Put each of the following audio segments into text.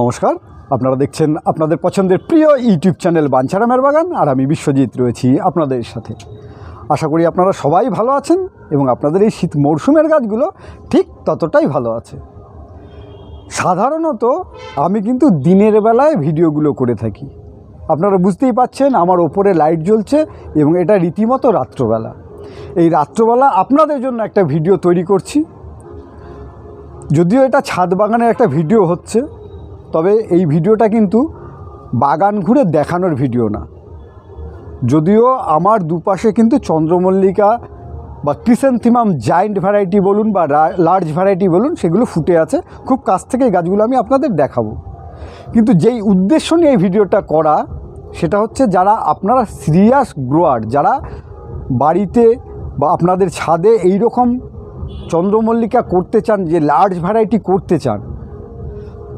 নমস্কার, আপনারা দেখছেন আপনাদের পছন্দের প্রিয় ইউটিউব চ্যানেল বাঞ্ছারামের বাগান আর আমি বিশ্বজিৎ রয়েছি আপনাদের সাথে। আশা করি আপনারা সবাই ভালো আছেন এবং আপনাদের এই শীত মরশুমের গাছগুলো ঠিক ততটাই ভালো আছে। সাধারণত আমি কিন্তু দিনের বেলায় ভিডিওগুলো করে থাকি। আপনারা বুঝতেই পাচ্ছেন আমার ওপরে লাইট জ্বলছে এবং এটা রীতিমতো রাত্রবেলা। এই রাত্রবেলা আপনাদের জন্য একটা ভিডিও তৈরি করছি। যদিও এটা ছাদ বাগানের একটা ভিডিও হচ্ছে, তবে এই ভিডিওটা কিন্তু বাগান ঘুরে দেখানোর ভিডিও না। যদিও আমার দুপাশে কিন্তু চন্দ্রমল্লিকা বা ক্রিসেন্থিমাম জায়েন্ট ভ্যারাইটি বলুন বা লার্জ ভ্যারাইটি বলুন, সেগুলো ফুটে আছে। খুব কাছ থেকে এই গাছগুলো আমি আপনাদের দেখাবো। কিন্তু যেই উদ্দেশ্য নিয়ে এই ভিডিওটা করা, সেটা হচ্ছে যারা আপনারা সিরিয়াস গ্রোয়ার, যারা বাড়িতে বা আপনাদের ছাদে এই রকম চন্দ্রমল্লিকা করতে চান, যে লার্জ ভ্যারাইটি করতে চান,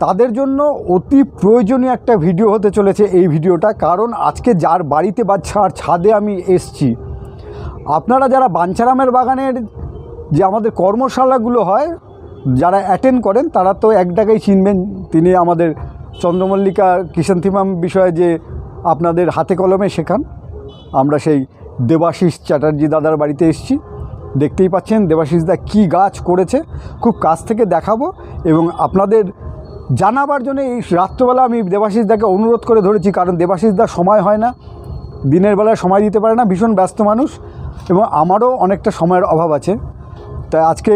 তাদের জন্য অতি প্রয়োজনীয় একটা ভিডিও হতে চলেছে এই ভিডিওটা কারণ আজকে যার বাড়িতে বা ছাড় ছাদে আমি এসছি, আপনারা যারা বাঞ্ছারামের বাগানের যে আমাদের কর্মশালাগুলো হয়, যারা অ্যাটেন্ড করেন, তারা তো এক ডাকাই চিনবেন তিনি আমাদের চন্দ্রমল্লিকা কিষান্তিমাম বিষয়ে যে আপনাদের হাতে কলমে শেখান। আমরা সেই দেবাশিস চ্যাটার্জি দাদার বাড়িতে এসেছি। দেখতেই পাচ্ছেন দেবাশিস দা কী গাছ করেছে। খুব কাছ থেকে দেখাবো এবং আপনাদের জানাবার জন্য এই রাত্রবেলা আমি দেবাশিস দাকে অনুরোধ করে ধরেছি, কারণ দেবাশিস দার সময় হয় না। দিনের বেলায় সময় দিতে পারে না, ভীষণ ব্যস্ত মানুষ এবং আমারও অনেকটা সময়ের অভাব আছে। তাই আজকে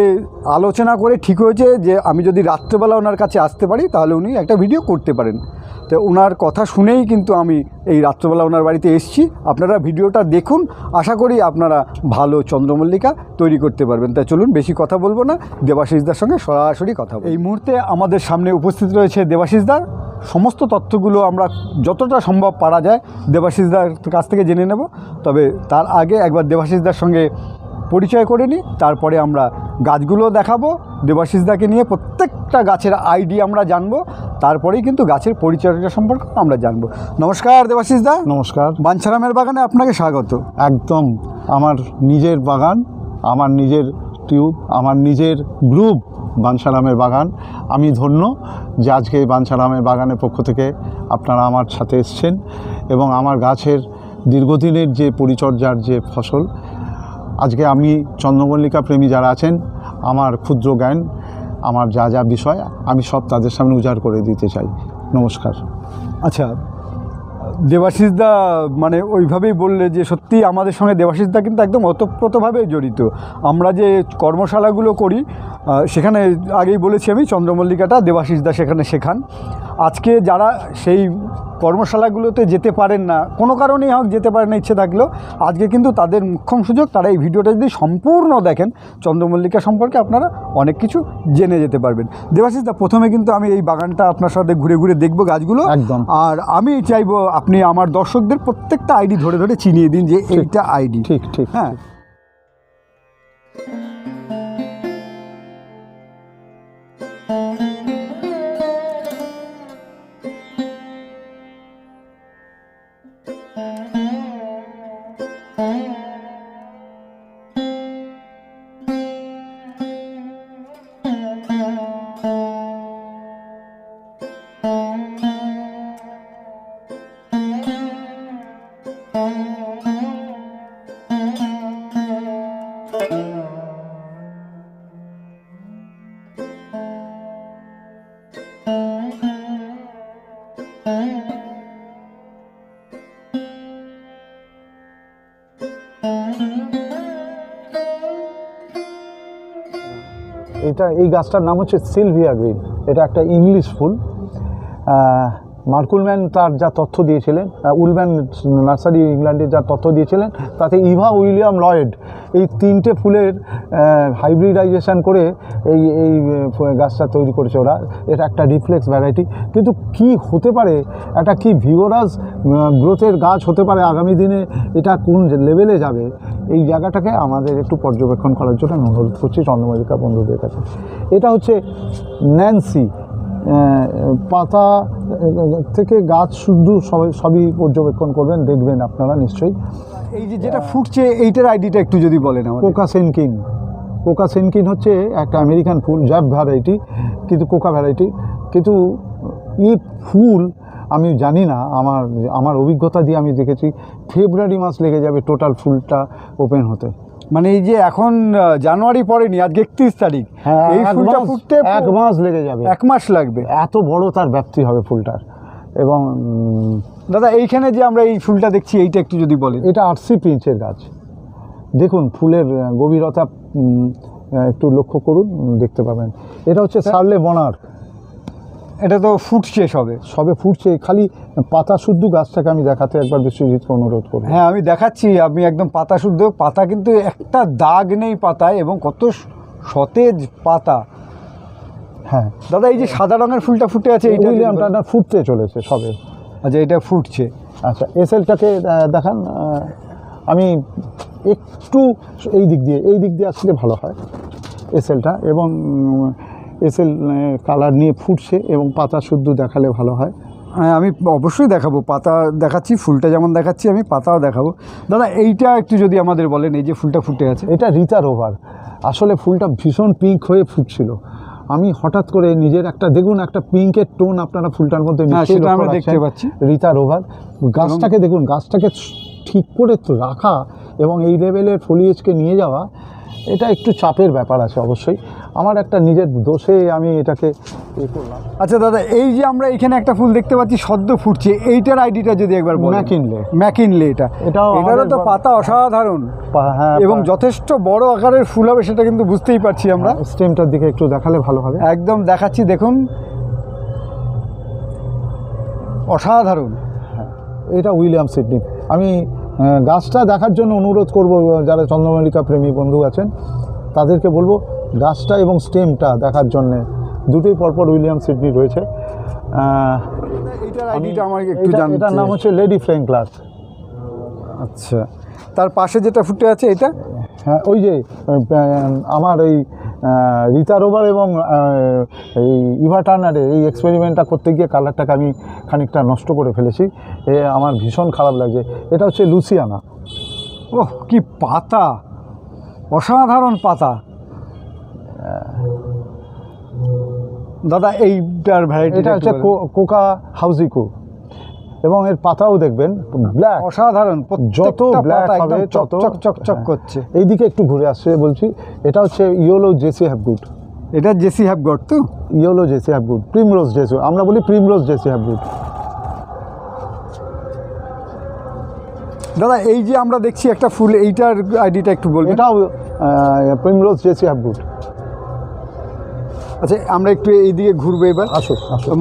আলোচনা করে ঠিক হয়েছে যে আমি যদি রাত্রেবেলা ওনার কাছে আসতে পারি, তাহলে উনি একটা ভিডিও করতে পারেন। তো ওনার কথা শুনেই কিন্তু আমি এই রাত্রেবেলা ওনার বাড়িতে এসেছি। আপনারা ভিডিওটা দেখুন। আশা করি আপনারা ভালো চন্দ্রমল্লিকা তৈরি করতে পারবেন। তাই চলুন, বেশি কথা বলব না। দেবাশিসদার সঙ্গে সরাসরি কথা এই মুহূর্তে আমাদের সামনে উপস্থিত রয়েছে দেবাশিসদার। সমস্ত তথ্যগুলো আমরা যতটা সম্ভব পারা যায়, দেবাশিসদার কাছ থেকে জেনে নেব। তবে তার আগে একবার দেবাশিসদার সঙ্গে পরিচয় করে নিই তারপরে আমরা গাছগুলো দেখাবো দেবাশিসদাকে নিয়ে প্রত্যেকটা গাছের আইডি আমরা জানব তারপরেই কিন্তু গাছের পরিচর্যা সম্পর্কে আমরা জানব। নমস্কার দেবাশিসদা। নমস্কার। বাঞ্ছারামের বাগানে আপনাকে স্বাগত। একদম আমার নিজের বাগান আমার নিজের টিউব আমার নিজের গ্রুপ বাঞ্ছারামের বাগান। আমি ধন্য যে আজকে বাঞ্ছারামের বাগানের পক্ষ থেকে আপনারা আমার সাথে এসছেন এবং আমার গাছের দীর্ঘদিনের যে পরিচর্যার যে ফসল আজকে আমি চন্দ্রমল্লিকা প্রেমী যারা আছেন, আমার ক্ষুদ্র জ্ঞান, আমার যা যা বিষয়, আমি সব তাদের সামনে উজাড় করে দিতে চাই। নমস্কার। আচ্ছা দেবাশিসদা মানে ওইভাবেই বললে যে সত্যি আমাদের সঙ্গে দেবাশিসদা কিন্তু একদম ওতপ্রোতভাবে জড়িত। আমরা যে কর্মশালাগুলো করি সেখানে আগেই বলেছি আমি, চন্দ্রমল্লিকাটা দেবাশিসদা সেখানে শেখান। আজকে যারা সেই কর্মশালাগুলোতে যেতে পারেন না কোনো কারণেই হোক যেতে পারেন না ইচ্ছে থাকলেও আজকে কিন্তু তাদের মুখ্যম সুযোগ তারা এই ভিডিওটা যদি সম্পূর্ণ দেখেন চন্দ্রমল্লিকা সম্পর্কে আপনারা অনেক কিছু জেনে যেতে পারবেন। দেবাশিসদা প্রথমে কিন্তু আমি এই বাগানটা আপনার সাথে ঘুরে ঘুরে দেখব গাছগুলো। একদম। আর আমি চাইব আপনি আমার দর্শকদের প্রত্যেকটা আইডি ধরে ধরে চিনিয়ে দিন যে এইটা আইডি। ঠিক ঠিক হ্যাঁ। এটা এই গাছটার নাম হচ্ছে সিলভিয়া গ্রিন। এটা একটা ইংলিশ ফুল। মার্কুলম্যান তার যা তথ্য দিয়েছিলেন উলম্যান নার্সারি ইংল্যান্ডে যা তথ্য দিয়েছিলেন, তাতে ইভা উইলিয়াম লয়েড এই তিনটে ফুলের হাইব্রিডাইজেশন করে এই এই গাছটা তৈরি করেছে ওরা। এটা একটা রিফ্লেক্স ভ্যারাইটি কিন্তু কি হতে পারে? একটা কি ভিগোরাস গ্রোথের গাছ হতে পারে আগামী দিনে? এটা কোন লেভেলে যাবে? এই জায়গাটাকে আমাদের একটু পর্যবেক্ষণ করার জন্য আমি অনুরোধ করছি চন্দ্রমল্লিকা বন্ধুদের কাছে। এটা হচ্ছে ন্যান্সি পাতা থেকে গাছ শুদ্ধ সবাই সবই পর্যবেক্ষণ করবেন দেখবেন আপনারা নিশ্চয়ই। এই যে যেটা ফুটছে এইটার আইডিটা একটু যদি বলেন কোকা সেনকিন। কোকা সেনকিন হচ্ছে একটা আমেরিকান ফুল জ্যাব ভ্যারাইটি কিন্তু কোকা ভ্যারাইটি। কিন্তু এই ফুল আমি জানি না আমার আমার অভিজ্ঞতা দিয়ে আমি দেখেছি ফেব্রুয়ারি মাস লেগে যাবে টোটাল ফুলটা ওপেন হতে। মানে এই যে এখন জানুয়ারি পরেনি আজকে একত্রিশ তারিখ। হ্যাঁ এই এক ফুলটা মাস- ফুটতে এক মাস লেগে যাবে। এক মাস লাগবে। এত বড় তার ব্যাপ্তি হবে ফুলটার। এবং দাদা এইখানে যে আমরা এই ফুলটা দেখছি এইটা একটু যদি বলেন। এটা আরসি পিঞ্চের গাছ। দেখুন ফুলের গভীরতা একটু লক্ষ্য করুন দেখতে পাবেন। এটা হচ্ছে সারলে বনার। এটা তো ফুটছে সবে সবে ফুটছে খালি পাতা শুদ্ধ গাছটাকে আমি দেখাতে একবার বিশ্বজিৎকে অনুরোধ করব। হ্যাঁ আমি দেখাচ্ছি। আপনি একদম পাতা শুদ্ধ। পাতা কিন্তু একটা দাগ নেই পাতায় এবং কত সতেজ পাতা। হ্যাঁ। দাদা এই যে সাদা রঙের ফুলটা ফুটে আছে এইটা। ফুটতে চলেছে সবে। আচ্ছা এটা ফুটছে। আচ্ছা এসএলটাকে দেখান। আমি একটু এই দিক দিয়ে এই দিক দিয়ে আসলে ভালো হয় এসএলটা এবং এসএল কালার নিয়ে ফুটছে এবং পাতা শুদ্ধ দেখালে ভালো হয়। হ্যাঁ আমি অবশ্যই দেখাবো। পাতা দেখাচ্ছি ফুলটা যেমন দেখাচ্ছি আমি পাতাও দেখাবো। দাদা এইটা একটু যদি আমাদের বলেন এই যে ফুলটা ফুটে আছে। এটা রিতা রোভার। আসলে ফুলটা ভীষণ পিঙ্ক হয়ে ফুটছিল। আমি হঠাৎ করে নিজের একটা দেখুন একটা পিঙ্কের টোন আপনারা ফুলটার মধ্যে হ্যাঁ, সেটা আমরা দেখতে পাচ্ছি। রিতা রোভার গাছটাকে দেখুন গাছটাকে ঠিক করে তো রাখা এবং এই লেভেলের ফলিয়েজকে নিয়ে যাওয়া এটা একটু চাপের ব্যাপার আছে অবশ্যই। আমার একটা নিজের দোষে আমি এটাকে এ করলাম। আচ্ছা দাদা এই যে আমরা এখানে একটা ফুল দেখতে পাচ্ছি সদ্য ফুটছে এইটার আইডিটা যদি একবার ম্যাকিনলে। ম্যাকিনলে এটা। এটাও এটারও তো পাতা অসাধারণ। হ্যাঁ এবং যথেষ্ট বড় আকারের ফুল হবে সেটা কিন্তু বুঝতেই পারছি আমরা। স্টেমটার দিকে একটু দেখালে ভালো হবে। একদম দেখাচ্ছি দেখুন। অসাধারণ। এটা উইলিয়াম সিডনি। আমি গাছটা দেখার জন্য অনুরোধ করব যারা চন্দ্রমল্লিকা প্রেমী বন্ধু আছেন তাদেরকে বলব গাছটা এবং স্টেমটা দেখার জন্যে দুটোই পরপর উইলিয়াম সিডনি রয়েছে। এটার নাম হচ্ছে লেডি ফ্র্যাঙ্কলার আচ্ছা। তার পাশে যেটা ফুটে আছে এটা হ্যাঁ ওই যে আমার এই রিতা রোবার এবং এই ইভা টার্নারের এই এক্সপেরিমেন্টটা করতে গিয়ে কালারটাকে আমি খানিকটা নষ্ট করে ফেলেছি। এ আমার ভীষণ খারাপ লাগছে। এটা হচ্ছে লুসিয়ানা। ওহ কি পাতা! অসাধারণ পাতা। দাদা এইটার ভ্যারাইটি এটা হচ্ছে কো- কোকা হাউজিকো। এবং এর পাতাও দেখবেন ব্ল্যাক অসাধারণ যত ব্ল্যাক হবে তত চকচক। করছে। এইদিকে একটু ঘুরে আসছে বলছি এটা হচ্ছে ইয়োলো জেসি হ্যাভগুড এটা জেসি হ্যাভ গট তো? Yellow JC have have good primrose JC আমরা বলি প্রিমরোজ জেসি হ্যাভগুড দাদা এই যে আমরা দেখছি একটা ফুল এইটার আইডিটা একটু বলবেন। এটাও প্রিমরোজ জেসি হ্যাভগুড আচ্ছা আমরা একটু এইদিকে ঘুরবো এবার। আসো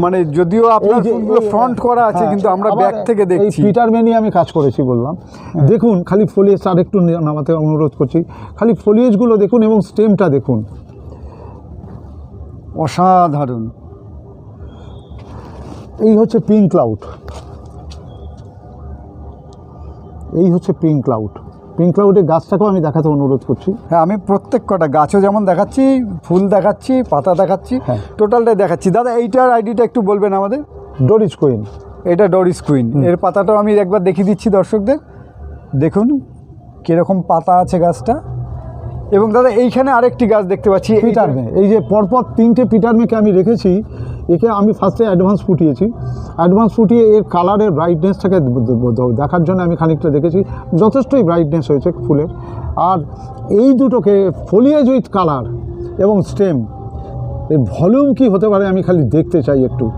মানে যদিও আপনার ফুলগুলো ফ্রন্ট করা আছে হ্যাঁ, কিন্তু আমরা ব্যাক থেকে দেখছি। পিটার মেনি আমি কাজ করেছি বললাম। দেখুন খালি ফলিয়েজ আর একটু নামাতে অনুরোধ করছি। খালি ফলিয়েজগুলো দেখুন এবং স্টেমটা দেখুন। অসাধারণ। এই হচ্ছে পিঙ্ক ক্লাউড এই হচ্ছে পিঙ্ক ক্লাউড পিঙ্ক ক্লাউডের গাছটাকেও আমি দেখাতে অনুরোধ করছি। হ্যাঁ আমি প্রত্যেক কটা গাছও যেমন দেখাচ্ছি ফুল দেখাচ্ছি পাতা দেখাচ্ছি হ্যাঁ। টোটালটাই দেখাচ্ছি। দাদা এইটার আইডিটা একটু বলবেন আমাদের? ডরিস কুইন এটা ডরিস কুইন এর পাতাটাও আমি একবার দেখিয়ে দিচ্ছি দর্শকদের। দেখুন কীরকম পাতা আছে গাছটা। এবং দাদা এইখানে আরেকটি গাছ দেখতে পাচ্ছি এইটা- পিটার মে এই যে পরপর তিনটে পিটার মেকে আমি রেখেছি একে আমি ফার্স্টে অ্যাডভান্স ফুটিয়েছি। অ্যাডভান্স ফুটিয়ে এর কালারের ব্রাইটনেসটাকে দেখার জন্য আমি খানিকটা দেখেছি। যথেষ্টই ব্রাইটনেস হয়েছে ফুলের। আর এই দুটোকে ফলিয়েজ উইথ কালার এবং স্টেম এর ভলিউম কি হতে পারে আমি খালি দেখতে চাই একটু।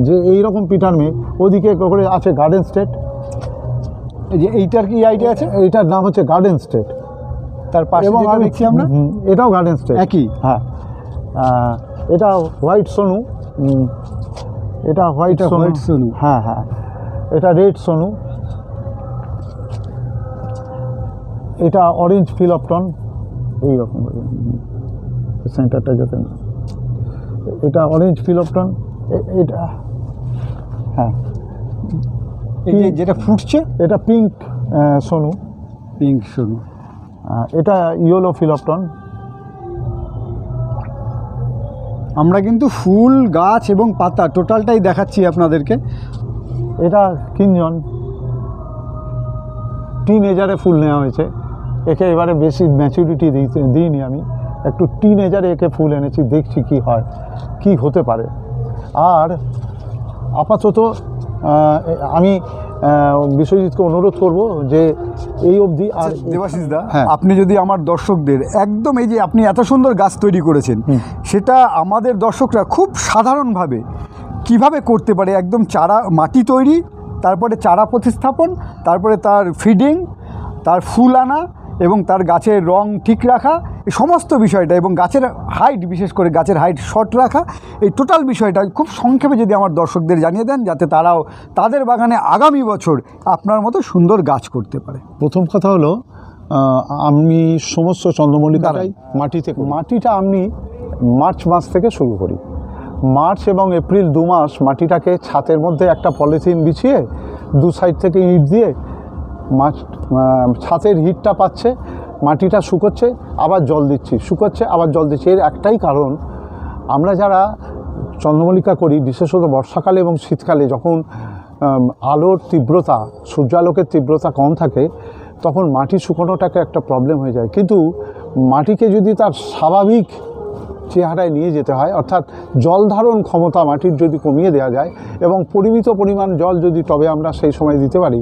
যে এই রকম পিটার মে ওদিকে করে আছে গার্ডেন স্টেট এই যে এইটার কি আইডিয়া আছে? এইটার নাম হচ্ছে গার্ডেন স্টেট তার পাশে এবং যেটা দেখছি আমরা। এটাও গার্ডেন স্টেট একই। হ্যাঁ। এটা হোয়াইট সোনু এটা হোয়াইট এটা সোনু সোনু। হ্যাঁ হ্যাঁ। এটা রেড সোনু এটা অরেঞ্জ ফিলপটন এইরকম সেন্টারটা যাতে না। এটা অরেঞ্জ ফিলপটন এটা হ্যাঁ। এই যেটা ফুটছে? এটা পিঙ্ক সোনু পিঙ্ক আহ, এটা ইয়েলো ফিলপটন আমরা কিন্তু ফুল, গাছ এবং পাতা টোটালটাই দেখাচ্ছি আপনাদেরকে। এটা কিনজন। টিন এজারে ফুল নেওয়া হয়েছে। একে এবারে বেশি ম্যাচুরিটি দিইনি আমি। একটু টিন এজারে একে ফুল এনেছি, দেখছি কি হয়, কি হতে পারে। আর আপাতত আমি বিশ্বজিৎকে অনুরোধ করব যে এই অবধি আর দেবাশিস দা হ্যাঁ। আপনি যদি আমার দর্শকদের একদম এই যে আপনি এত সুন্দর গাছ তৈরি করেছেন সেটা আমাদের দর্শকরা খুব সাধারণভাবে কীভাবে করতে পারে একদম চারা মাটি তৈরি তারপরে চারা প্রতিস্থাপন তারপরে তার ফিডিং তার ফুল আনা এবং তার গাছের রং ঠিক রাখা এই সমস্ত বিষয়টা এবং গাছের হাইট বিশেষ করে গাছের হাইট শর্ট রাখা এই টোটাল বিষয়টা খুব সংক্ষেপে যদি আমার দর্শকদের জানিয়ে দেন যাতে তারাও তাদের বাগানে আগামী বছর আপনার মতো সুন্দর গাছ করতে পারে। প্রথম কথা হলো আমি সমস্ত চন্দ্রমল্লিকাটাই মাটিতে করি। মাটিটা আমি মার্চ মাস থেকে শুরু করি। মার্চ এবং এপ্রিল দু মাস মাটিটাকে ছাতের মধ্যে একটা পলিথিন বিছিয়ে দু সাইড থেকে ইট দিয়ে মাছ ছাতের হিটটা পাচ্ছে, মাটিটা শুকোচ্ছে, আবার জল দিচ্ছি। শুকোচ্ছে, আবার জল দিচ্ছি। এর একটাই কারণ, আমরা যারা চন্দ্রমল্লিকা করি, বিশেষত বর্ষাকালে এবং শীতকালে, যখন আলোর তীব্রতা, সূর্যালোকের তীব্রতা কম থাকে, তখন মাটি শুকোনোটাকে একটা প্রবলেম হয়ে যায়। কিন্তু মাটিকে যদি তার স্বাভাবিক চেহারায় নিয়ে যেতে হয়, অর্থাৎ জল ধারণ ক্ষমতা মাটির যদি কমিয়ে দেওয়া যায় এবং পরিমিত পরিমাণ জল যদি টবে আমরা সেই সময় দিতে পারি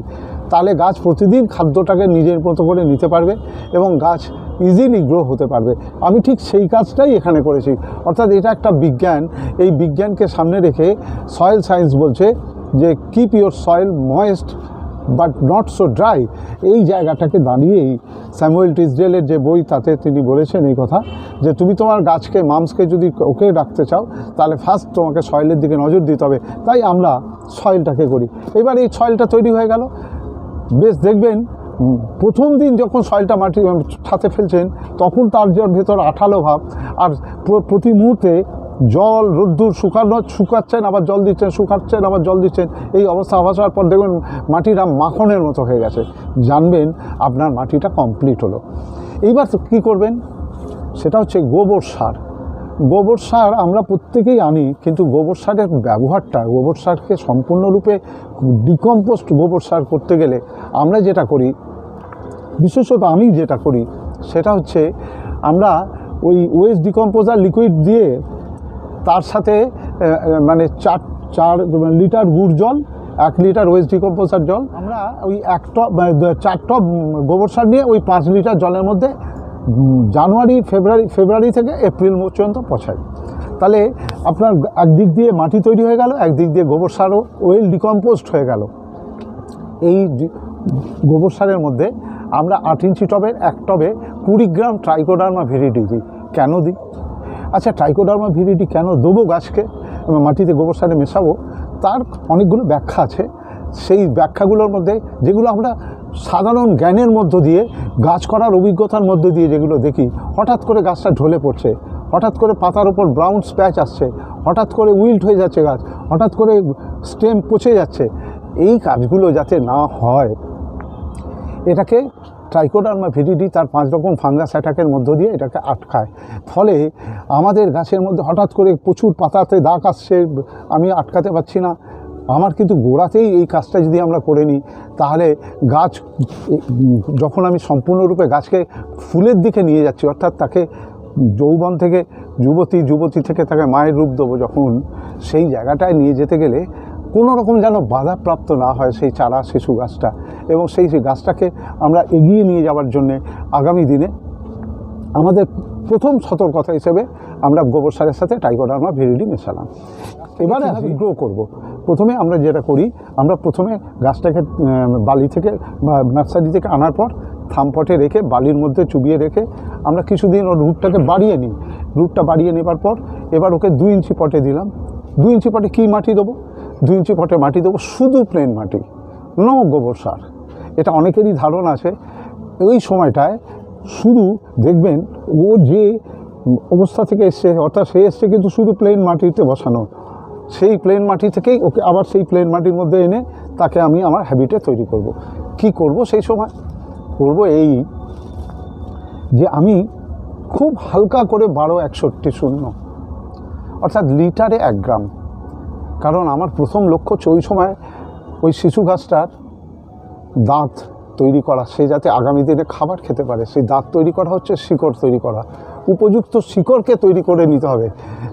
তাহলে গাছ প্রতিদিন খাদ্যটাকে নিজের মতো করে নিতে পারবে এবং গাছ ইজিলি গ্রো হতে পারবে। আমি ঠিক সেই কাজটাই এখানে করেছি। অর্থাৎ এটা একটা বিজ্ঞান। এই বিজ্ঞানকে সামনে রেখে সয়েল সায়েন্স বলছে যে keep your soil moist but not so dry এই জায়গাটাকে দাঁড়িয়েই স্যামুয়েল টিসডেলের যে বই, তাতে তিনি বলেছেন এই কথা যে, তুমি তোমার গাছকে, মামসকে যদি ওকে রাখতে চাও, তাহলে ফার্স্ট তোমাকে সয়েলের দিকে নজর দিতে হবে। তাই আমরা সয়েলটাকে করি। এবার এই সয়েলটা তৈরি হয়ে গেল। বেশ দেখবেন প্রথম দিন যখন সয়েলটা মাটি উম, ছাতে ফেলছেন তখন তার যে ভেতর আঠালো ভাব আর প্রতি মুহূর্তে জল রোদ্দুর শুকানো শুকাচ্ছেন আবার জল দিচ্ছেন শুকাচ্ছেন আবার জল দিচ্ছেন এই অবস্থা আসার পর দেখবেন মাটিটা মাখনের মতো হয়ে গেছে। জানবেন আপনার মাটিটা কমপ্লিট হলো। এইবার কী করবেন? সেটা হচ্ছে গোবর সার। গোবর সার আমরা প্রত্যেকেই আনি, কিন্তু গোবর সারের ব্যবহারটা, গোবর সারকে সম্পূর্ণরূপে ডিকম্পোস্ট গোবর সার করতে গেলে আমরা যেটা করি, বিশেষত আমি যেটা করি, সেটা হচ্ছে আমরা ওই ওয়েস্ট ডিকম্পোজার লিকুইড দিয়ে তার সাথে মানে চার চার লিটার গুড় জল, এক লিটার ওয়েস্ট ডিকম্পোজার জল, আমরা ওই এক টপ চার টপ গোবর সার নিয়ে ওই পাঁচ লিটার জলের মধ্যে জানুয়ারি, ফেব্রুয়ারি ফেব্রুয়ারি থেকে এপ্রিল পর্যন্ত পচাই। তাহলে আপনার একদিক দিয়ে মাটি তৈরি হয়ে গেল, একদিক দিয়ে গোবর সারও ওয়েল ডিকম্পোস্ট হয়ে গেল। এই গোবর সারের মধ্যে আমরা আট ইঞ্চি টবের এক টবে কুড়ি গ্রাম ট্রাইকোডার্মা ভিরিডি দিই। কেন দিই? আচ্ছা ট্রাইকোডার্মা ভিরিডি কেন দেবো গাছকে? মাটিতে গোবর সারে মেশাবো? তার অনেকগুলো ব্যাখ্যা আছে। সেই ব্যাখ্যাগুলোর মধ্যে, যেগুলো আমরা সাধারণ জ্ঞানের মধ্য দিয়ে, গাছ করার অভিজ্ঞতার মধ্যে দিয়ে যেগুলো দেখি, হঠাৎ করে গাছটা ঢলে পড়ছে, হঠাৎ করে পাতার ওপর ব্রাউন স্প্যাচ আসছে, হঠাৎ করে উইল্ট হয়ে যাচ্ছে গাছ, হঠাৎ করে স্টেম পচে যাচ্ছে, এই কাজগুলো যাতে না হয়, এটাকে ট্রাইকোডার্মা ভিডিডি তার পাঁচ রকম ফাঙ্গাস অ্যাটাকের মধ্য দিয়ে এটাকে আটকায়। ফলে আমাদের গাছের মধ্যে হঠাৎ করে প্রচুর পাতাতে দাগ আসছে, আমি আটকাতে পারছি না আমার কিন্তু গোড়াতেই এই কাজটা যদি আমরা করে নিই, তাহলে গাছ, যখন আমি সম্পূর্ণরূপে গাছকে ফুলের দিকে নিয়ে যাচ্ছি, অর্থাৎ তাকে যৌবন থেকে, যুবতী যুবতী থেকে তাকে মায়ের রূপ দেবো যখন, সেই জায়গাটায় নিয়ে যেতে গেলে কোনো রকম যেন বাধাপ্রাপ্ত না হয় সেই চারা, শিশু গাছটা। এবং সেই সেই গাছটাকে আমরা এগিয়ে নিয়ে যাওয়ার জন্যে আগামী দিনে আমাদের প্রথম সতর্কতা হিসেবে আমরা গোবর সারের সাথে টাইকোডার্মা ভেরিডি মেশালাম। এবারে আমি গ্রো করব। প্রথমে আমরা যেটা করি আমরা প্রথমে গাছটাকে বালি থেকে বা নার্সারি থেকে আনার পর থামপটে রেখে বালির মধ্যে চুবিয়ে রেখে আমরা কিছুদিন ওর রুটটাকে বাড়িয়ে নিই। রুটটা বাড়িয়ে নেবার পর এবার ওকে দুই ইঞ্চি পটে দিলাম। দুই ইঞ্চি পটে কী মাটি দেবো? দুই ইঞ্চি পটে মাটি দেবো শুধু প্লেন মাটি নো গোবর সার। এটা অনেকেরই ধারণা আছে। ওই সময়টায় শুধু দেখবেন, ও যে অবস্থা থেকে এসছে, অর্থাৎ সে এসছে কিন্তু শুধু প্লেন মাটিতে বসানো। সেই প্লেন মাটি থেকেই ওকে আবার সেই প্লেন মাটির মধ্যে এনে তাকে আমি আমার হ্যাবিটে তৈরি করব। কি করব সেই সময়? করব এই যে আমি খুব হালকা করে বারো একষট্টি শূন্য, অর্থাৎ লিটারে এক গ্রাম। কারণ আমার প্রথম লক্ষ্য হচ্ছে ওই সময় ওই শিশু গাছটার দাঁত তৈরি করা, সে যাতে আগামী দিনে খাবার খেতে পারে। সেই দাঁত তৈরি করা হচ্ছে, শিকড় তৈরি করা। উপযুক্ত শিকড়কে তৈরি করে নিতে হবে।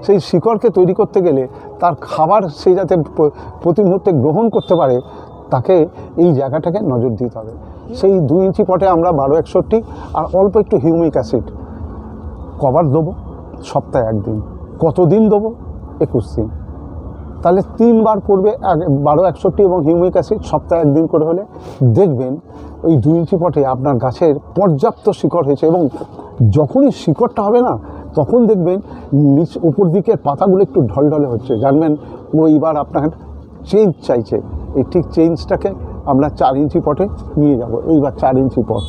সেই শিকড়কে তৈরি করতে গেলে তার খাবার সে যাতে প্রতি মুহূর্তে গ্রহণ করতে পারে, তাকে এই জায়গাটাকে নজর দিতে হবে। সেই দুই ইঞ্চি পটে আমরা বারো একষট্টি, আর অল্প একটু হিউমিক অ্যাসিড কভার দেবো সপ্তাহে একদিন। কতদিন দেবো? একুশ দিন। তাহলে তিনবার পড়বে বারো একষট্টি এবং হিউমিক অ্যাসিড, সপ্তাহে একদিন করে হলে। দেখবেন, ওই দুই ইঞ্চি পটে আপনার গাছের পর্যাপ্ত শিকড় হয়েছে এবং যখনই শিকড়টা হবে না, তখন দেখবেন নিচ উপর দিকের পাতাগুলো একটু ঢলঢলে হচ্ছে। জানবেন, ও এইবার আপনার চেঞ্জ চাইছে। এই ঠিক চেঞ্জটাকে আমরা চার ইঞ্চি পটে নিয়ে যাব। এইবার চার ইঞ্চি পট।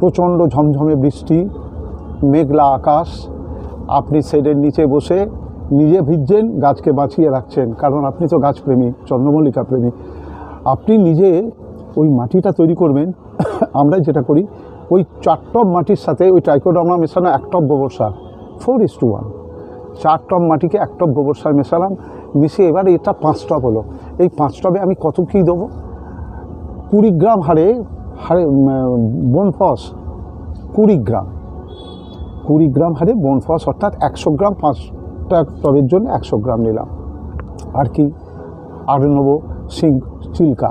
প্রচণ্ড ঝমঝমে বৃষ্টি, মেঘলা আকাশ, আপনি শেডের নিচে বসে নিজে ভিজছেন, গাছকে বাঁচিয়ে রাখছেন। কারণ আপনি তো গাছপ্রেমী, চন্দ্রমল্লিকা প্রেমী। আপনি নিজে ওই মাটিটা তৈরি করবেন আমরা যেটা করি, ওই চার টপ মাটির সাথে ওই ট্রাইকোডামা মেশানো এক টপ গোবর সার ফোর ইস টু ওয়ান চার টপ মাটিকে এক টপ গোবর সার মেশালাম, মিশিয়ে এবার এটা পাঁচ টপ হলো। এই পাঁচ টবে আমি কত কী দেবো? কুড়ি গ্রাম হারে হারে বনফস কুড়ি গ্রাম। কুড়ি গ্রাম হারে বনফস অর্থাৎ একশো গ্রাম পাঁচটা টবের জন্য একশো গ্রাম নিলাম। আর কি? আর নেব সিং চিল্কা।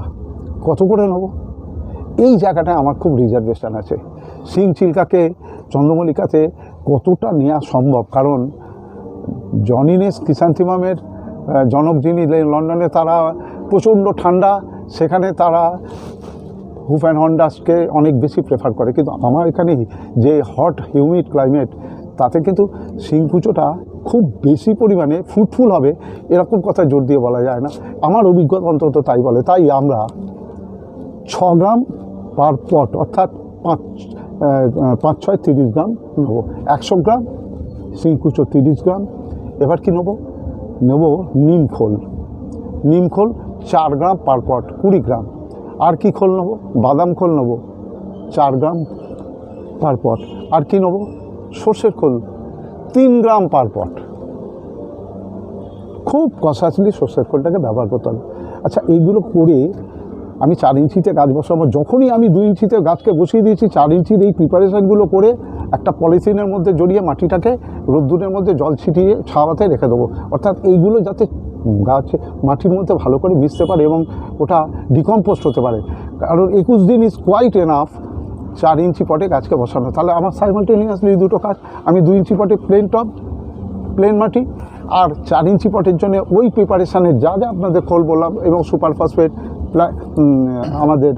কত করে নেব? এই জায়গাটায় আমার খুব রিজার্ভেশন আছে। সিং চিল্কাকে চন্দ্রমল্লিকাতে কতটা নেওয়া সম্ভব? কারণ জনিনেস কিসান্থিমামের আহ, জনক যিনি লন্ডনে তারা প্রচণ্ড ঠান্ডা সেখানে তারা হুফ অ্যান্ড হন্ডাসকে অনেক বেশি প্রেফার করে। কিন্তু আমার এখানে যে হট হিউমিড ক্লাইমেট তাতে কিন্তু শিংকুচোটা খুব বেশি পরিমাণে ফ্রুটফুল হবে, এরকম কথা জোর দিয়ে বলা যায় না। আমার অভিজ্ঞতা অন্তত তাই বলে। তাই আমরা ছ গ্রাম পার পট অর্থাৎ পাঁচ পাঁচ ছয় তিরিশ গ্রাম নেব। একশো গ্রাম শিংকুচো তিরিশ গ্রাম। এবার কি নেব? নেব নিম খোল। নিম খোল চার গ্রাম পার পট কুড়ি গ্রাম। আর কি খোল নেব? বাদাম খোল নেব, চার গ্রাম পার পট আর কি নেব? সর্ষের খোল তিন গ্রাম পার পট। খুব কষাসলি সর্ষের খোলটাকে ব্যবহার করতে হবে। আচ্ছা এইগুলো করে আমি চার ইঞ্চিতে গাছ বসাবো। যখনই আমি দুই ইঞ্চিতে গাছকে বসিয়ে দিয়েছি, চার ইঞ্চির এই প্রিপারেশানগুলো করে একটা পলিথিনের মধ্যে জড়িয়ে মাটিটাকে রোদ্দুরের মধ্যে জল ছিটিয়ে ছাওয়াতে রেখে দেবো। অর্থাৎ এইগুলো যাতে গাছ মাটির মধ্যে ভালো করে মিশতে পারে এবং ওটা ডিকম্পোস্ট হতে পারে। কারণ একুশ দিন ইজ কোয়াইট এনাফ চার ইঞ্চি পটে গাছকে বসানো। তাহলে আমার সাইমালটেনিয়াসলি দুটো কাজ আমি দুই ইঞ্চি পটে প্লেন টপ প্লেন মাটি আর চার ইঞ্চি পটের জন্য ওই প্রিপারেশানের যা যা আপনাদের খোল বললাম এবং সুপার ফসফেট আমাদের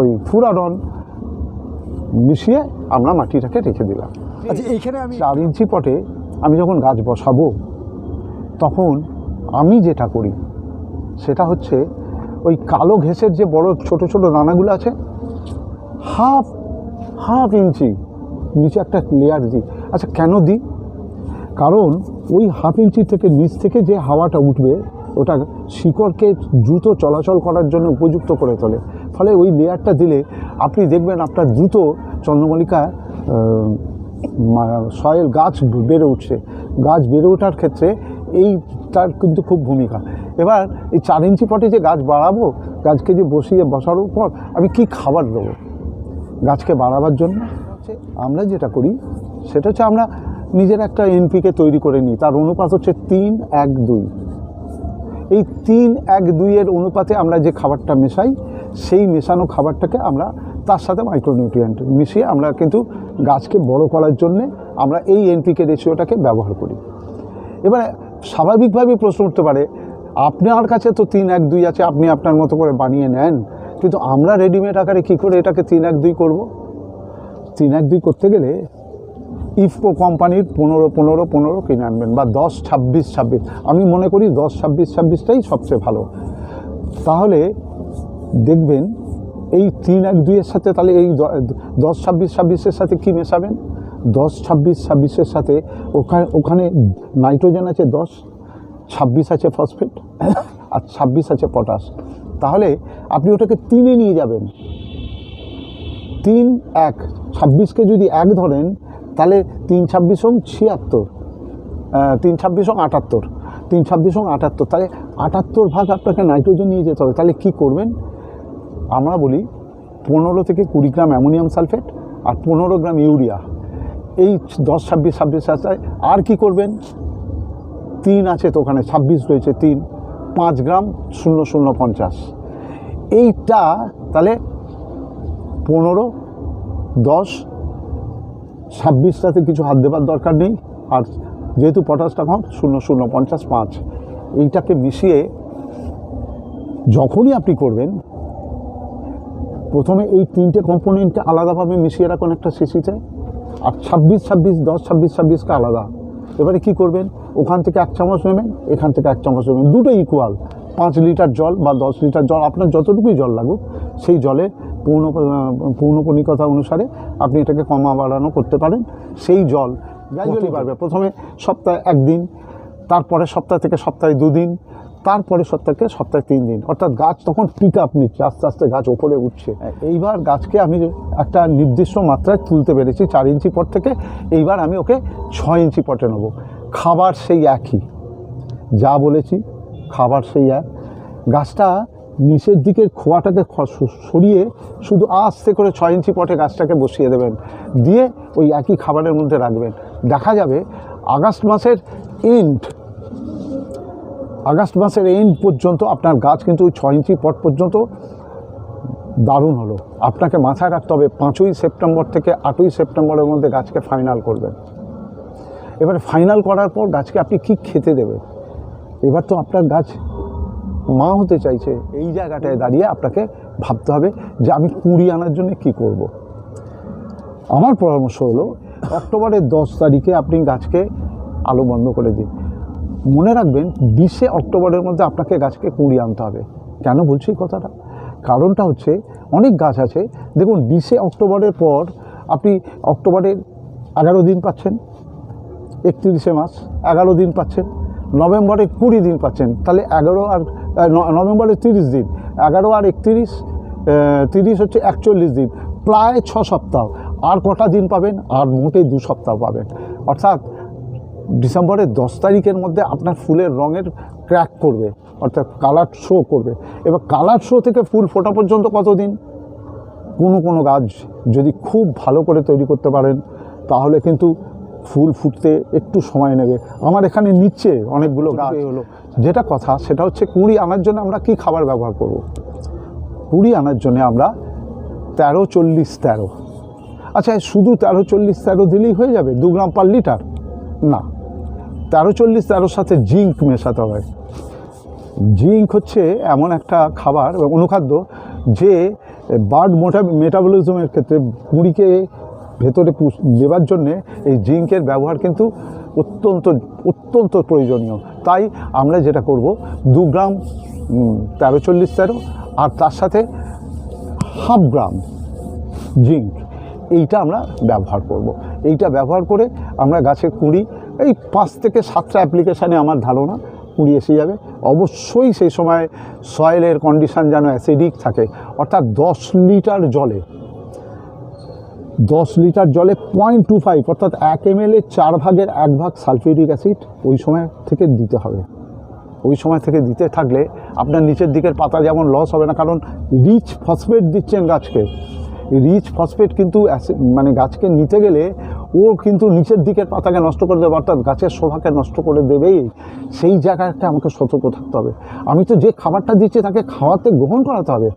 ওই ফুরাডন মিশিয়ে আমরা মাটিটাকে রেখে দিলাম। আচ্ছা এইখানে আমি চার ইঞ্চি পটে আমি যখন গাছ বসাবো তখন আমি যেটা করি সেটা হচ্ছে ওই কালো ঘেসের যে বড় ছোট ছোট দানাগুলো আছে হাফ হাফ ইঞ্চি, নিচে একটা লেয়ার দিই। আচ্ছা কেন দিই? কারণ ওই হাফ ইঞ্চি থেকে নিচ থেকে যে হাওয়াটা উঠবে, ওটা শিকড়কে দ্রুত চলাচল করার জন্য উপযুক্ত করে তোলে। ফলে ওই লেয়ারটা দিলে আপনি দেখবেন আপনার দ্রুত চন্দ্রমল্লিকা সয়েল গাছ বেড়ে উঠছে। গাছ বেড়ে ওঠার ক্ষেত্রে এইটার কিন্তু খুব ভূমিকা। এবার এই চার ইঞ্চি পটে যে গাছ বাড়াবো, গাছকে যে বসিয়ে বসানোর পর আমি কি খাবার দেবো? গাছকে বাড়াবার জন্য হচ্ছে আমরা যেটা করি, সেটা হচ্ছে আমরা নিজের একটা এনপিকে তৈরি করে নিই। তার অনুপাত হচ্ছে তিন এক দুই। এই তিন এক দুইয়ের অনুপাতে আমরা যে খাবারটা মেশাই, সেই মেশানো খাবারটাকে আমরা তার সাথে মাইক্রোনিউট্রিয়েন্ট মিশিয়ে আমরা কিন্তু গাছকে বড় করার জন্যে আমরা এই এনপিকে রেশিওটাকে ব্যবহার করি। এবারে স্বাভাবিকভাবেই প্রশ্ন উঠতে পারে, আপনার কাছে তো তিন এক দুই আছে, আপনি আপনার মতো করে বানিয়ে নেন কিন্তু আমরা রেডিমেড আকারে কী করে এটাকে তিন এক দুই করব? তিন এক দুই করতে গেলে ইফকো কোম্পানির পনেরো পনেরো পনেরো কিনে আনবেন বা দশ, ছাব্বিশ ছাব্বিশ। আমি মনে করি দশ, ছাব্বিশ, ছাব্বিশটাই সবচেয়ে ভালো। তাহলে দেখবেন এই তিন এক দুইয়ের সাথে তাহলে এই দশ, ছাব্বিশ, ছাব্বিশের সাথে কী মেশাবেন? দশ, ছাব্বিশ, ছাব্বিশের সাথে ওখানে ওখানে নাইট্রোজেন আছে দশ, ছাব্বিশ আছে ফসফেট, আর ছাব্বিশ আছে পটাশ। তাহলে আপনি ওটাকে তিনে নিয়ে যাবেন। তিন, এক। ছাব্বিশকে যদি এক ধরেন, তাহলে তিন ছাব্বিশ ছিয়াত্তর। তিন ছাব্বিশ আটাত্তর। তিন ছাব্বিশ আটাত্তর। তাহলে আটাত্তর ভাগ আপনাকে নাইট্রোজেন নিয়ে যেতে হবে। তাহলে কী করবেন? আমরা বলি পনেরো থেকে কুড়ি গ্রাম অ্যামোনিয়াম সালফেট আর পনেরো গ্রাম ইউরিয়া। এই দশ, ছাব্বিশ ছাব্বিশ আর কি করবেন? তিন আছে তো ওখানে, ছাব্বিশ রয়েছে, তিন। পাঁচ গ্রাম শূন্য শূন্য পঞ্চাশ। এইটা তাহলে পনেরো, দশ, ছাব্বিশটাতে কিছু হাত দেবার দরকার নেই। আর যেহেতু পটাশটা কম, শূন্য শূন্য পঞ্চাশ পাঁচ। এইটাকে মিশিয়ে যখনই আপনি করবেন, প্রথমে এই তিনটে কম্পোনেন্টকে আলাদাভাবে মিশিয়ে রাখুন একটা শিশিতে আর ছাব্বিশ ছাব্বিশ, দশ, ছাব্বিশ, ছাব্বিশকে আলাদা। এবারে কি করবেন? ওখান থেকে এক চামচ নেবেন এখান থেকে এক চামচ নেবেন। দুটো ইকুয়াল পাঁচ লিটার জল বা দশ লিটার জল আপনার যতটুকুই জল লাগুক সেই জলে পৌন পৌনপণিকতা অনুসারে আপনি এটাকে কমা বাড়ানো করতে পারেন। সেই জল গ্র্যাজুয়ালি বাড়বে। প্রথমে সপ্তাহে একদিন তারপরে সপ্তাহ থেকে সপ্তাহে দুদিন তারপরে সপ্তাহকে সপ্তাহে তিন দিন অর্থাৎ গাছ তখন পিক আপ নিচ্ছে আস্তে আস্তে গাছ ওপরে উঠছে। এইবার গাছকে আমি একটা নির্দিষ্ট মাত্রায় তুলতে পেরেছি চার ইঞ্চি পট থেকে। এইবার আমি ওকে ছয় ইঞ্চি পটে নেব। খাবার সেই একই। যা বলেছি, খাবার সেই এক। গাছটা নিচের দিকের খোয়াটাকে সরিয়ে শুধু আস্তে করে ছয় ইঞ্চি পটে গাছটাকে বসিয়ে দেবেন। দিয়ে ওই একই খাবারের মধ্যে রাখবেন। দেখা যাবে আগস্ট মাসের এন্ড আগস্ট মাসের এন্ড পর্যন্ত আপনার গাছ কিন্তু ওই ছয় ইঞ্চি পট পর্যন্ত দারুণ হলো। আপনাকে মাথায় রাখতে হবে, পাঁচই সেপ্টেম্বর থেকে আটই সেপ্টেম্বরের মধ্যে গাছকে ফাইনাল করবেন। এবারে ফাইনাল করার পর গাছকে আপনি কি খেতে দেবেন? এবার তো আপনার গাছ মা হতে চাইছে, এই জায়গাটায় দাঁড়িয়ে আপনাকে ভাবতে হবে যে আমি কুড়ি আনার জন্য কি করব। আমার পরামর্শ হলো, অক্টোবরের দশ তারিখে আপনি গাছকে আলো বন্ধ করে দিন। মনে রাখবেন, বিশে অক্টোবরের মধ্যে আপনাকে গাছকে কুড়ি আনতে হবে। কেন বলছি কথাটা? কারণটা হচ্ছে, অনেক গাছ আছে, দেখুন, বিশে অক্টোবরের পর আপনি অক্টোবরের এগারো দিন পাচ্ছেন। একত্রিশে মাস এগারো দিন পাচ্ছেন। নভেম্বরে কুড়ি দিন পাচ্ছেন। তাহলে এগারো আর নভেম্বরে তিরিশ দিন। এগারো আর একত্রিশ তিরিশ হচ্ছে একচল্লিশ দিন। প্রায় ছ সপ্তাহ। আর কটা দিন পাবেন? আর মোটে দু সপ্তাহ পাবেন। অর্থাৎ ডিসেম্বরের দশ তারিখের মধ্যে আপনার ফুলের রঙের ক্র্যাক করবে। অর্থাৎ কালার শো করবে। এবার কালার শো থেকে ফুল ফোটা পর্যন্ত কতদিন কোনো কোনো গাছ যদি খুব ভালো করে তৈরি করতে পারেন, তাহলে কিন্তু ফুল ফুটতে একটু সময় নেবে। আমার এখানে নিচ্ছে অনেকগুলো গাছ। হলো। যেটা কথা সেটা হচ্ছে কুড়ি আনার জন্য আমরা কি খাবার ব্যবহার করব? কুড়ি আনার জন্য আমরা তেরো চল্লিশ তেরো। আচ্ছা শুধু তেরো চল্লিশ তেরো দিলেই হয়ে যাবে? দু গ্রাম পার লিটার? না। তেরো চল্লিশ তেরোর সাথে জিঙ্ক মেশাতে হবে জিঙ্ক হচ্ছে এমন একটা খাবার অনুখাদ্য যে বার্ড মোটা মেটাবলিজমের ক্ষেত্রে কুঁড়িকে ভেতরে দেবার জন্যে এই জিঙ্কের ব্যবহার কিন্তু অত্যন্ত অত্যন্ত প্রয়োজনীয়। তাই আমরা যেটা করব, দু গ্রাম তেরো চল্লিশ তেরো, আর তার সাথে হাফ গ্রাম জিঙ্ক। এইটা আমরা ব্যবহার করব। এইটা ব্যবহার করে আমরা গাছে কুঁড়ি, এই পাঁচ থেকে সাতটা অ্যাপ্লিকেশানে আমার ধারণা কুঁড়ি এসে যাবে। অবশ্যই সেই সময় সয়েলের কন্ডিশান যেন অ্যাসিডিক থাকে, অর্থাৎ দশ লিটার জলে দশ লিটার জলে পয়েন্ট টু ফাইভ অর্থাৎ এক এম এর চার ভাগের এক ভাগ সালফিউরিক অ্যাসিড ওই সময় থেকে দিতে হবে। ওই সময় থেকে দিতে থাকলে আপনার নিচের দিকের পাতা যেমন লস হবে না, কারণ রিচ ফসফেট দিচ্ছেন গাছকে। রিচ ফসফেট কিন্তু মানে গাছকে নিতে গেলে ও কিন্তু নিচের দিকের পাতাকে নষ্ট করে দেবে, অর্থাৎ গাছের শোভাকে নষ্ট করে দেবেই। সেই জায়গাটা আমাকে সতর্ক থাকতে হবে। আমি তো যে খাবারটা দিচ্ছি তাকে খাওয়াতে গ্রহণ করাতে হবে।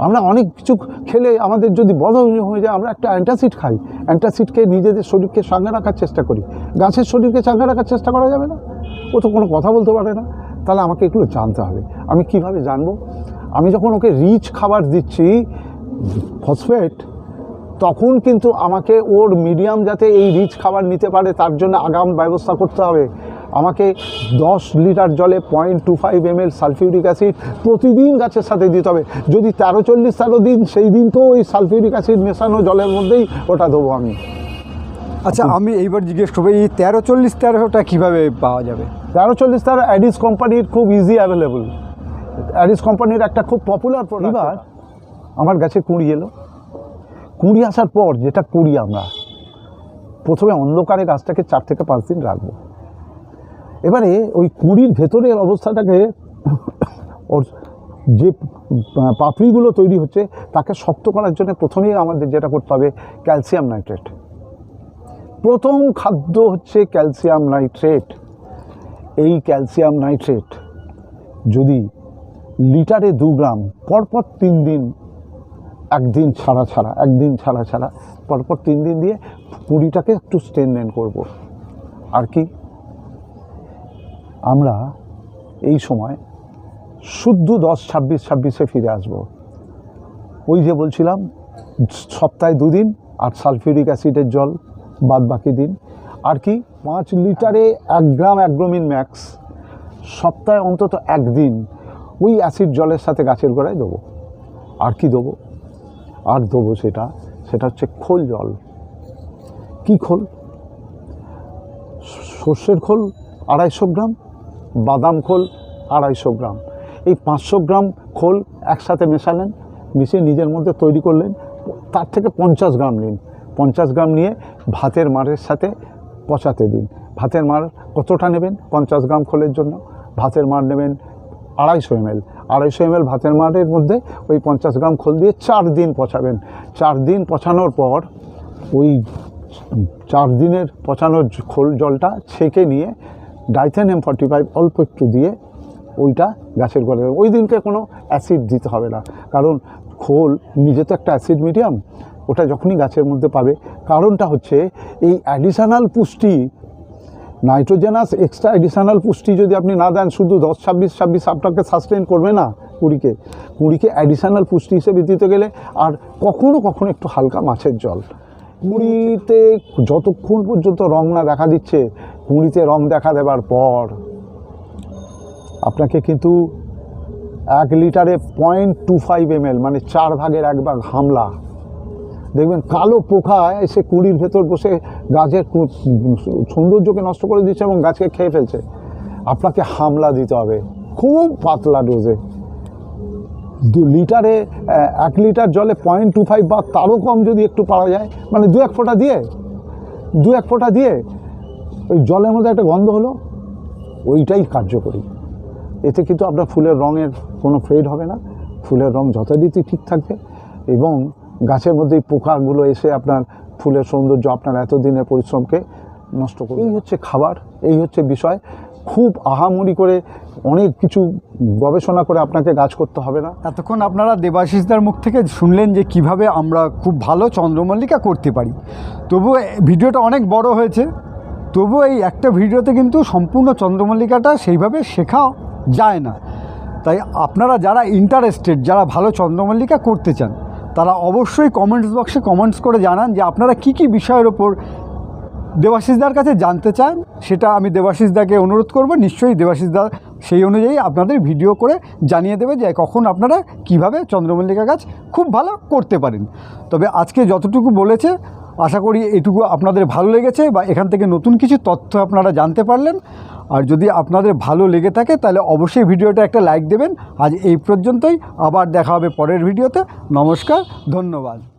আমরা অনেক কিছু খেলে আমাদের যদি বদ হয়ে যায়, আমরা একটা অ্যান্টাসিড খাই। অ্যান্টাসিডকে নিজেদের শরীরকে সাঙ্গে রাখার চেষ্টা করি। গাছের শরীরকে চাঙ্গে রাখার চেষ্টা করা যাবে না। ও তো কোনো কথা বলতে পারে না। তাহলে আমাকে এগুলো জানতে হবে। আমি কীভাবে জানব? আমি যখন ওকে রিচ খাবার দিচ্ছি, ফসফেট, তখন কিন্তু আমাকে ওর মিডিয়াম যাতে এই রিচ খাবার নিতে পারে, তার জন্য আগাম ব্যবস্থা করতে হবে। আমাকে দশ লিটার জলে point two five M L sulphuric acid প্রতিদিন গাছের সাথে দিতে হবে। যদি তেরো চল্লিশ তেরো দিন সেই দিন তো ওই সালফিউরিক অ্যাসিড মেশানো জলের মধ্যেই ওটা দেবো আমি। আচ্ছা আমি এইবার জিজ্ঞেস করব এই তেরো চল্লিশ তেরোটা কীভাবে পাওয়া যাবে? তেরো চল্লিশ তেরো অ্যাডিস কোম্পানির খুব ইজি অ্যাভেলেবল অ্যাডিস কোম্পানির একটা খুব পপুলার প্রোডাক্ট আমার গাছে কুঁড়ি এলো। কুঁড়ি আসার পর যেটা করি আমরা প্রথমে অন্ধকারে গাছটাকে চার থেকে পাঁচ দিন রাখব। এবারে ওই কুড়ির ভেতরের অবস্থাটাকে ওর যে পাপড়িগুলো তৈরি হচ্ছে, তাকে শক্ত করার জন্য প্রথমেই আমাদের যেটা করতে হবে, ক্যালসিয়াম নাইট্রেট। প্রথম খাদ্য হচ্ছে ক্যালসিয়াম নাইট্রেট। এই ক্যালসিয়াম নাইট্রেট যদি লিটারে দু গ্রাম, পরপর তিন দিন, একদিন ছাড়া ছাড়া, একদিন ছাড়া ছাড়া, পরপর তিন দিন দিয়ে কুড়িটাকে একটু স্ট্রেনদেন করব। আর কি? আমরা এই সময় শুদ্ধ দশ, ছাব্বিশ, ছাব্বিশে ফিরে আসব। ওই যে বলছিলাম, সপ্তাহে দুদিন আর সালফিউরিক অ্যাসিডের জল বাদ বাকি দিন। আর কি, পাঁচ লিটারে এক গ্রাম অ্যাগ্রোমিন ম্যাক্স, সপ্তাহে অন্তত একদিন ওই অ্যাসিড জলের সাথে গাছের গোড়ায় দেবো। আর কি দেবো? আর দেবো সেটা সেটা হচ্ছে খোল জল। কি খোল? সর্ষের খোল আড়াইশো গ্রাম বাদাম খোল আড়াইশো গ্রাম। এই পাঁচশো গ্রাম খোল একসাথে মেশালেন, মিশিয়ে নিজের মধ্যে তৈরি করলেন, তার থেকে পঞ্চাশ গ্রাম নিন। পঞ্চাশ গ্রাম নিয়ে ভাতের মারের সাথে পচাতে দিন। ভাতের মার কতটা নেবেন? পঞ্চাশ গ্রাম খোলের জন্য। ভাতের মার নেবেন আড়াইশো এমএল। আড়াইশো এমএল ভাতের মারের মধ্যে ওই পঞ্চাশ গ্রাম খোল দিয়ে চার দিন পচাবেন। চার দিন পচানোর পর ওই চার দিনের পচানোর খোল জলটা ছেঁকে নিয়ে ডাইথেন এম ফর্টি ফাইভ অল্প একটু দিয়ে ওইটা গাছের গোড়ায়। ওই দিনকে কোনো অ্যাসিড দিতে হবে না। কারণ খোল, নিজে তো একটা অ্যাসিড মিডিয়াম ওটা যখনই গাছের মধ্যে পাবে। কারণটা হচ্ছে এই অ্যাডিশনাল পুষ্টি নাইট্রোজেনাস এক্সট্রা এডিশনাল পুষ্টি যদি আপনি না দেন, শুধু দশ, ছাব্বিশ ছাব্বিশ, আপনাকে সাস্টেন করবে না কুড়িকে। কুড়িকে অ্যাডিশনাল পুষ্টি হিসেবে দিতে গেলে আর কখনো কখনো একটু হালকা মাছের জল। কুড়িতে যতক্ষণ পর্যন্ত রং না দেখা দিচ্ছে কুড়িতে রং দেখা দেবার পর আপনাকে কিন্তু এক লিটারে পয়েন্ট টু ফাইভ এমএল মানে চার ভাগের এক ভাগ হামলা। দেখবেন কালো পোকা এসে কুড়ির ভেতর বসে গাছের সৌন্দর্যকে নষ্ট করে দিচ্ছে এবং গাছকে খেয়ে ফেলছে। আপনাকে হামলা দিতে হবে। খুব পাতলা ডোজে দু লিটারে এক লিটার জলে পয়েন্ট টু ফাইভ বা তারও কম যদি একটু পাওয়া যায় মানে দু এক ফোঁটা দিয়ে দু এক ফোঁটা দিয়ে ওই জলের মধ্যে একটা গন্ধ হলো ওইটাই কার্যকরী। এতে কিন্তু আপনার ফুলের রঙের কোনো ফেড হবে না। ফুলের রং যথারীতি ঠিক থাকবে এবং গাছের মধ্যে এই পোকাগুলো এসে আপনার ফুলের সৌন্দর্য আপনার এতদিনের পরিশ্রমকে নষ্ট করবে এই হচ্ছে খাবার এই হচ্ছে বিষয়। খুব আহামরি করে অনেক কিছু গবেষণা করে আপনাকে গাছ করতে হবে না। এতক্ষণ আপনারা দেবাশিসদার মুখ থেকে শুনলেন যে কীভাবে আমরা খুব ভালো চন্দ্রমল্লিকা করতে পারি। তবু ভিডিওটা অনেক বড় হয়েছে। তবুও এই একটা ভিডিওতে কিন্তু সম্পূর্ণ চন্দ্রমল্লিকাটা সেইভাবে শেখা যায় না। তাই আপনারা যারা ইন্টারেস্টেড যারা ভালো চন্দ্রমল্লিকা করতে চান, তারা অবশ্যই কমেন্টস বক্সে কমেন্টস করে জানান যে আপনারা কি কি বিষয়ের ওপর দেবাশিসদার কাছে জানতে চান, সেটা আমি দেবাশিসদাকে অনুরোধ করব। নিশ্চয়ই দেবাশিসদা সেই অনুযায়ী আপনাদের ভিডিও করে জানিয়ে দেবে যে কখন আপনারা কীভাবে চন্দ্রমল্লিকা গাছ খুব ভালো করতে পারেন। তবে আজকে যতটুকু বলেছে, আশা করি এটুকু আপনাদের ভালো লেগেছে বা এখান থেকে নতুন কিছু তথ্য আপনারা জানতে পারলেন। আর যদি আপনাদের ভালো লেগে থাকে, তাহলে অবশ্যই ভিডিওটা একটা লাইক দেবেন। আজ এই পর্যন্তই, আবার দেখা হবে পরের ভিডিওতে। নমস্কার, ধন্যবাদ।